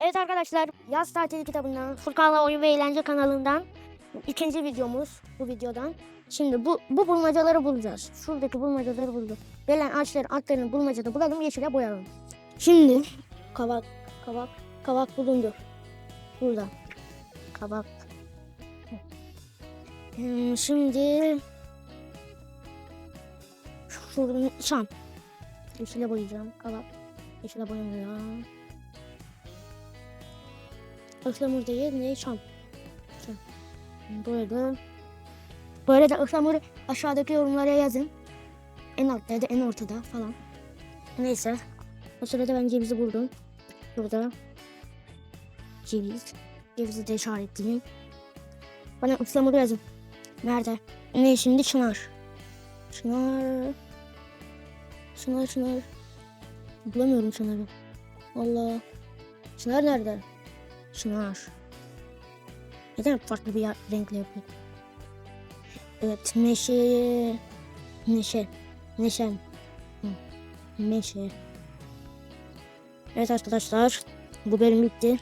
Evet arkadaşlar yaz tatili kitabından Furkan'la Oyun ve Eğlence kanalından ikinci videomuz bu videodan. Şimdi bu, bu bulmacaları bulacağız. Şuradaki bulmacaları bulduk. Gelen ağaçların altlarını bulmacada bulalım yeşile boyayalım. Şimdi kavak kavak kavak bulundu. Burada. Kavak. Hmm, şimdi şuradan şam. Yeşile boyayacağım. Kavak. Yeşile boyamıyor. Ihlamur değil ne. Çam. Böyle. Böyle de ıhlamuru aşağıdaki yorumlara yazın. En altta ya da en ortada falan. Neyse. O sırada ben cevizi buldum. Burada. Ceviz. Cevizi de işaretleyeyim. Bana ıhlamuru yazın. Nerede? Ne şimdi çınar. Çınar. Çınar çınar. Bulamıyorum çınarı. Allah. Çınar nerede? Çınar. Neden farklı bir renkle yapıyor? Evet, neşe. Neşe. Neşem. Hı. Neşe. Evet arkadaşlar, bu bölüm bitti.